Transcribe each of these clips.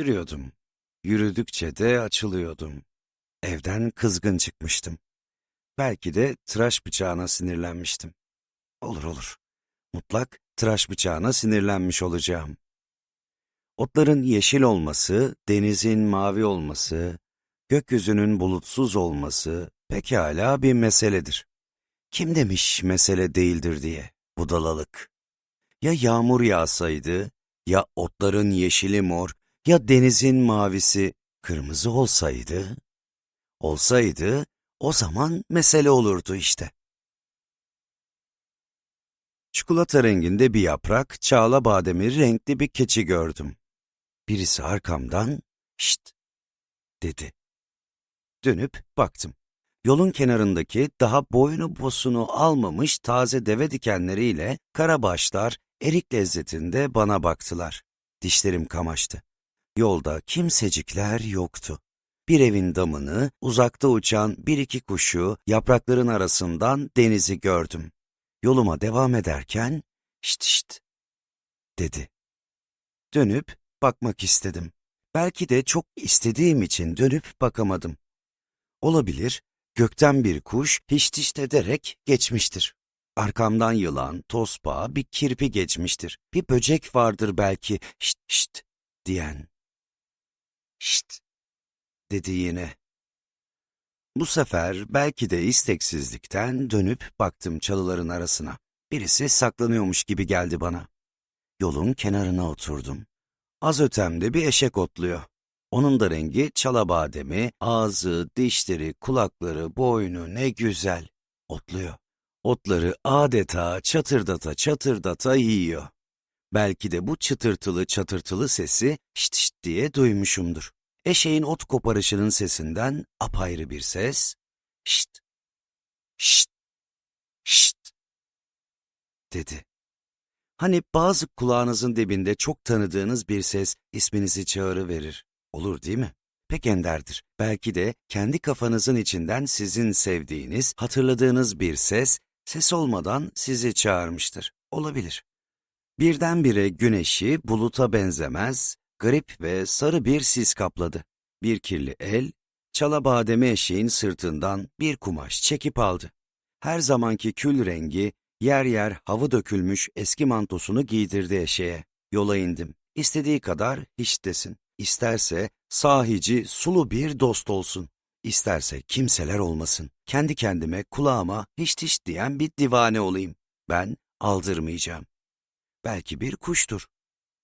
Yürüyordum. Yürüdükçe de açılıyordum. Evden kızgın çıkmıştım. Belki de tıraş bıçağına sinirlenmiştim. Olur olur. Mutlak tıraş bıçağına sinirlenmiş olacağım. Otların yeşil olması, denizin mavi olması, gökyüzünün bulutsuz olması pekala bir meseledir. Kim demiş mesele değildir diye, budalalık. Ya yağmur yağsaydı, ya otların yeşili mor, ya denizin mavisi kırmızı olsaydı, olsaydı o zaman mesele olurdu işte. Çikolata renginde bir yaprak, çağla bademi renkli bir keçi gördüm. Birisi arkamdan, şşt, dedi. Dönüp baktım. Yolun kenarındaki daha boynu bosunu almamış taze deve dikenleriyle karabaşlar erik lezzetinde bana baktılar. Dişlerim kamaştı. Yolda kimsecikler yoktu. Bir evin damını, uzakta uçan bir iki kuşu, yaprakların arasından denizi gördüm. Yoluma devam ederken, şşt şşt, dedi. Dönüp bakmak istedim. Belki de çok istediğim için dönüp bakamadım. Olabilir, gökten bir kuş hiç diş ederek geçmiştir. Arkamdan yılan, tospa, bir kirpi geçmiştir. Bir böcek vardır belki, şşt şşt diyen. Şşt, dedi yine. Bu sefer belki de isteksizlikten dönüp baktım çalıların arasına. Birisi saklanıyormuş gibi geldi bana. Yolun kenarına oturdum. Az ötemde bir eşek otluyor. Onun da rengi çala bademi, ağzı, dişleri, kulakları, boynu ne güzel. Otluyor. Otları adeta çatırdata çatırdata yiyor. Belki de bu çıtırtılı çatırtılı sesi şşt şşt diye duymuşumdur. Eşeğin ot koparışının sesinden apayrı bir ses, şşt, şşt, şşt, dedi. Hani bazı kulağınızın dibinde çok tanıdığınız bir ses isminizi çağrıverir. Olur değil mi? Pek enderdir. Belki de kendi kafanızın içinden sizin sevdiğiniz, hatırladığınız bir ses, ses olmadan sizi çağırmıştır. Olabilir. Birdenbire güneşi buluta benzemez, garip ve sarı bir sis kapladı. Bir kirli el, çala bademi eşeğin sırtından bir kumaş çekip aldı. Her zamanki kül rengi, yer yer hava dökülmüş eski mantosunu giydirdi eşeğe. Yola indim. İstediği kadar hiç desin. İsterse sahici sulu bir dost olsun. İsterse kimseler olmasın. Kendi kendime kulağıma hiç hiç diyen bir divane olayım. Ben aldırmayacağım. Belki bir kuştur.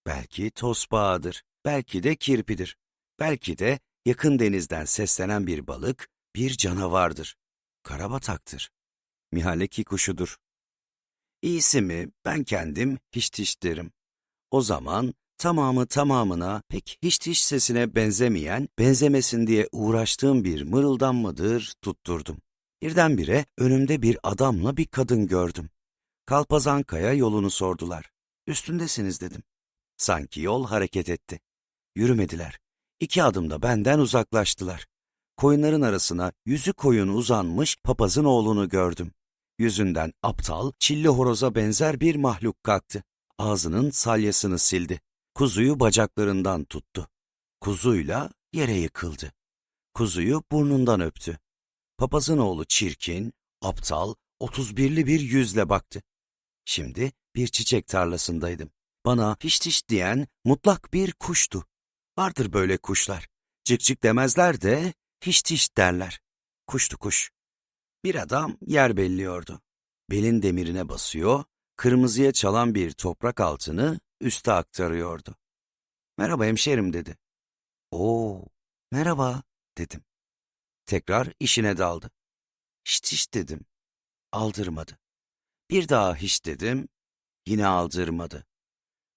Belki tosbağadır. Belki de kirpidir. Belki de yakın denizden seslenen bir balık, bir canavardır. Karabataktır. Mihaleki kuşudur. İyisi mi ben kendim hiç hiç derim. O zaman tamamı tamamına pek hiç hiç sesine benzemeyen, benzemesin diye uğraştığım bir mırıldanmadır tutturdum. Birdenbire önümde bir adamla bir kadın gördüm. Kalpazankaya yolunu sordular. Üstündesiniz dedim. Sanki yol hareket etti. Yürümediler. İki adımda benden uzaklaştılar. Koyunların arasına yüzü koyun uzanmış papazın oğlunu gördüm. Yüzünden aptal, çilli horoza benzer bir mahluk kalktı. Ağzının salyasını sildi. Kuzuyu bacaklarından tuttu. Kuzuyla yere yıkıldı. Kuzuyu burnundan öptü. Papazın oğlu çirkin, aptal, otuz birli bir yüzle baktı. Şimdi bir çiçek tarlasındaydım. Bana hiç hiç diyen mutlak bir kuştu. Vardır böyle kuşlar. Cık demezler de hiç hiç derler. Kuştu kuş. Bir adam yer belliyordu. Belin demirine basıyor, kırmızıya çalan bir toprak altını üste aktarıyordu. Merhaba hemşerim dedi. Oo, merhaba dedim. Tekrar işine daldı. Şşt şşt dedim. Aldırmadı. Bir daha hiç dedim. Yine aldırmadı.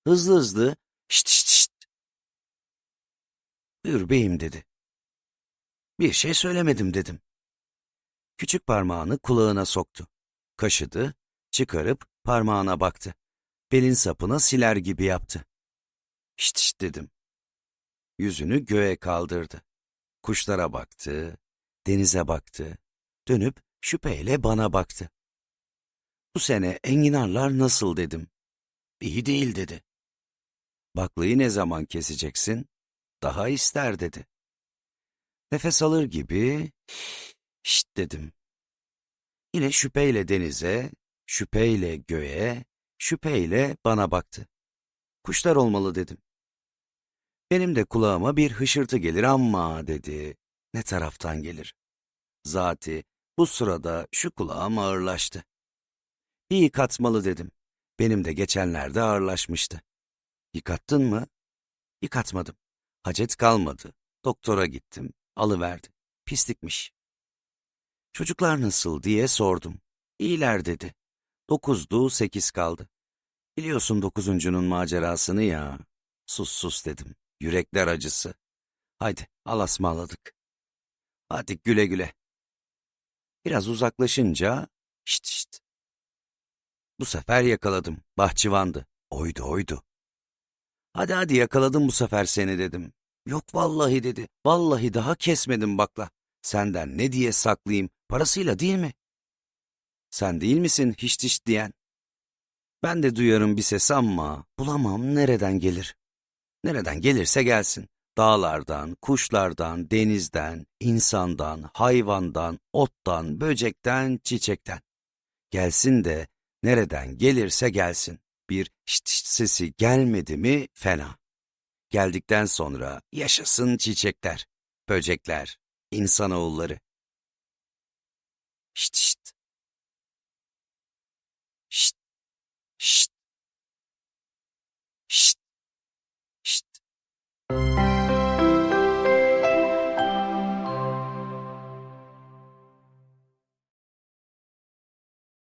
Hızlı hızlı şşt şşt şşt. Buyur beyim dedi. Bir şey söylemedim dedim. Küçük parmağını kulağına soktu. Kaşıdı, çıkarıp parmağına baktı. Belin sapına siler gibi yaptı. Şşt şşt dedim. Yüzünü göğe kaldırdı. Kuşlara baktı, denize baktı. Dönüp şüpheyle bana baktı. Bu sene enginarlar nasıl dedim. İyi değil dedi. Baklayı ne zaman keseceksin? daha ister dedi. Nefes alır gibi şşt dedim. Yine şüpheyle denize, şüpheyle göğe, şüpheyle bana baktı. Kuşlar olmalı dedim. Benim de kulağıma bir hışırtı gelir ama dedi. Ne taraftan gelir? Zati bu sırada şu kulağım ağırlaştı. Yıkatmalı dedim. Benim de geçenlerde ağırlaşmıştı. Yıkattın mı? Yıkatmadım. Hacet kalmadı. Doktora gittim. Alıverdi. Pislikmiş. Çocuklar nasıl diye sordum. İyiler dedi. Dokuzdu, sekiz kaldı. Biliyorsun dokuzuncunun macerasını ya. Sus sus dedim. Yürekler acısı. Haydi alasmaladık. Hadi güle güle. Biraz uzaklaşınca şşt. Bu sefer yakaladım. Bahçıvandı. Oydu oydu. Hadi hadi yakaladım bu sefer seni dedim. Yok vallahi dedi. Vallahi daha kesmedim bakla. Senden ne diye saklayayım? Parasıyla değil mi? Sen değil misin hiç hiç diyen? Ben de duyarım bir ses ama bulamam nereden gelir. Nereden gelirse gelsin. Dağlardan, kuşlardan, denizden, insandan, hayvandan, ottan, böcekten, çiçekten. Gelsin de nereden gelirse gelsin. Bir şşt şşt sesi gelmedi mi fena. Geldikten sonra yaşasın çiçekler, böcekler, insanoğulları. Şşt şşt. Şşt. Şşt.